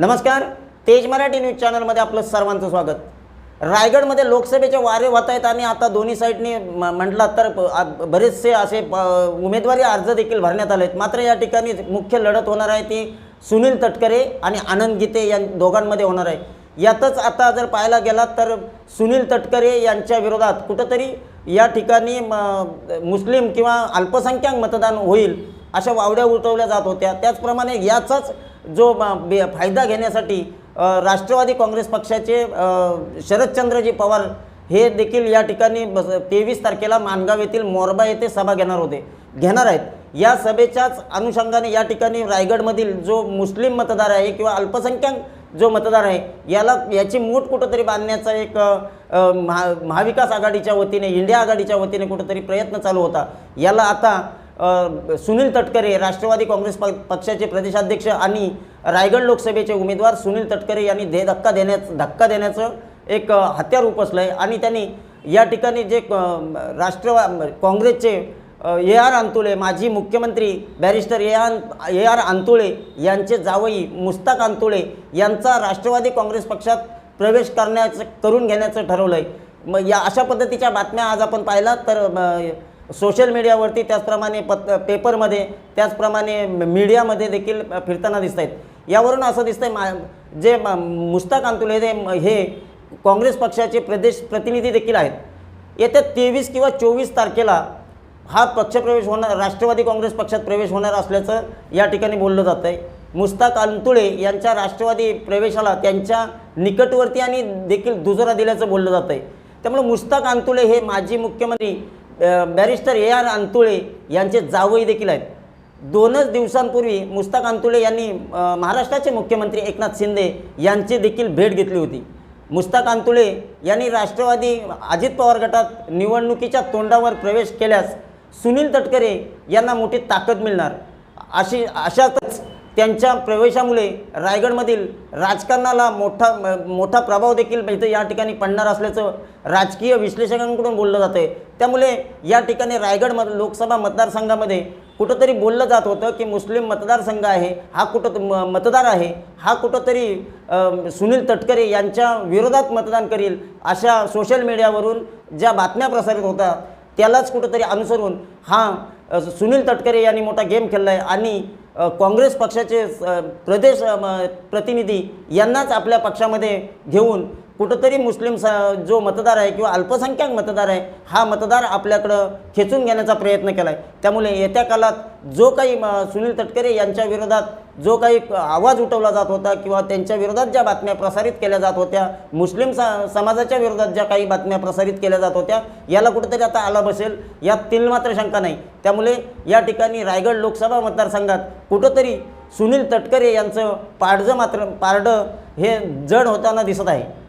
नमस्कार तेज मराठी न्यूज चॅनलमध्ये आपलं सर्वांचं स्वागत. रायगडमध्ये लोकसभेचे वारे वाहत आहेत आणि आता दोन्ही साईडनी म- तर बरेचसे असे उमेदवारी अर्ज देखील भरण्यात आले आहेत मात्र या ठिकाणी मुख्य लढत होणार आहे ती सुनील तटकरे आणि आनंद गीते या दोघांमध्ये होणार आहे. यातच आता जर पाहायला गेलात तर सुनील तटकरे यांच्या विरोधात कुठंतरी या ठिकाणी म- मुस्लिम किंवा अल्पसंख्याक मतदान होईल. अशा वावड्या उलटवल्या जात होत्या. त्याचप्रमाणे याचाच जो बे- फायदा घेण्यासाठी राष्ट्रवादी काँग्रेस पक्षाचे शरदचंद्रजी पवार हे देखील या ठिकाणी तेवीस तारखेला मानगाव येथील मोरबा येथे सभा घेणार होते. घेणार आहेत. या सभेच्याच अनुषंगाने या ठिकाणी रायगडमधील जो मुस्लिम मतदार आहे किंवा अल्पसंख्याक जो मतदार आहे याला याची मूठ कुठंतरी बांधण्याचा एक महा महाविकास आघाडीच्या वतीने इंडिया आघाडीच्या वतीने कुठंतरी प्रयत्न चालू होता. याला आता सुनील तटकरे राष्ट्रवादी काँग्रेस प पक्षाचे प्रदेशाध्यक्ष आणि रायगड लोकसभेचे उमेदवार सुनील तटकरे यांनी दे धक्का देण्याचं धक्का देण्याचं एक हत्यार उपसलं आहे आणि त्यांनी या ठिकाणी जे राष्ट्रवा काँग्रेसचे ए आर अंतुळे माजी मुख्यमंत्री barrister A R A R Antulay यांचे जावई मुस्ताक अंतुळे यांचा राष्ट्रवादी काँग्रेस पक्षात प्रवेश करण्याचं करून घेण्याचं ठरवलं आहे मग या अशा पद्धतीच्या बातम्या आज आपण पाहिलात तर सोशल मीडियावरती त्याचप्रमाणे पत पेपरमध्ये त्याचप्रमाणे मीडियामध्ये देखील फिरताना दिसत आहेत यावरून असं दिसतं आहे मा जे मुस्ताक अंतुले हे हे काँग्रेस पक्षाचे प्रदेश प्रतिनिधी देखील आहेत. येत्या तेवीस किंवा चोवीस तारखेला हा पक्षप्रवेश होणार राष्ट्रवादी काँग्रेस पक्षात प्रवेश होणार असल्याचं या ठिकाणी बोललं जातं आहे मुस्ताक अंतुळे यांच्या राष्ट्रवादी प्रवेशाला त्यांच्या निकटवर्ती आणि देखील दुजोरा दिल्याचं बोललं जातं आहे त्यामुळे मुस्ताक अंतुळे हे माजी मुख्यमंत्री बॅरिस्टर ए आर अंतुळे यांचे जावई देखील आहेत. दोनच दिवसांपूर्वी मुस्ताक अंतुळे यांनी महाराष्ट्राचे मुख्यमंत्री एकनाथ शिंदे यांची देखील भेट घेतली होती. मुस्ताक अंतुळे यांनी राष्ट्रवादी अजित पवार गटात निवडणुकीच्या तोंडावर प्रवेश केल्यास सुनील तटकरे यांना मोठी ताकद मिळणार. अशी अशा त्यांच्या प्रवेशामुळे रायगडमधील राजकारणाला मोठा मोठा प्रभाव देखील इथं या ठिकाणी पडणार असल्याचं राजकीय विश्लेषकांकडून बोललं जातं आहे त्यामुळे या ठिकाणी रायगडम लोकसभा मतदारसंघामध्ये कुठंतरी बोललं जात होतं की मुस्लिम मतदारसंघ आहे हा कुठं म- मतदार आहे हा कुठंतरी सुनील तटकरे यांच्या विरोधात मतदान करील अशा सोशल मीडियावरून ज्या बातम्या प्रसारित होत्या त्यालाच कुठंतरी अनुसरून हा सुनील तटकरे यांनी मोठा गेम खेळला आहे आणि काँग्रेस पक्षाचे प्रदेश म- प्रतिनिधी यांनाच आपल्या पक्षामध्ये घेऊन कुठंतरी मुस्लिम स जो मतदार आहे किंवा अल्पसंख्याक मतदार आहे हा मतदार आपल्याकडं खेचून घेण्याचा प्रयत्न केला आहे त्यामुळे येत्या काळात जो काही म, सुनील तटकरे यांच्या विरोधात जो काही आवाज उठवला जात होता किंवा त्यांच्या विरोधात ज्या बातम्या प्रसारित केल्या जात होत्या मुस्लिम सा समाजाच्या विरोधात ज्या काही बातम्या प्रसारित केल्या जात होत्या याला कुठेतरी आता आला बसेल यात तिल मात्र शंका नाही. त्यामुळे या ठिकाणी रायगड लोकसभा मतदारसंघात कुठंतरी सुनील तटकरे यांचं पाडजं मात्र पारडं हे जड होताना दिसत आहे.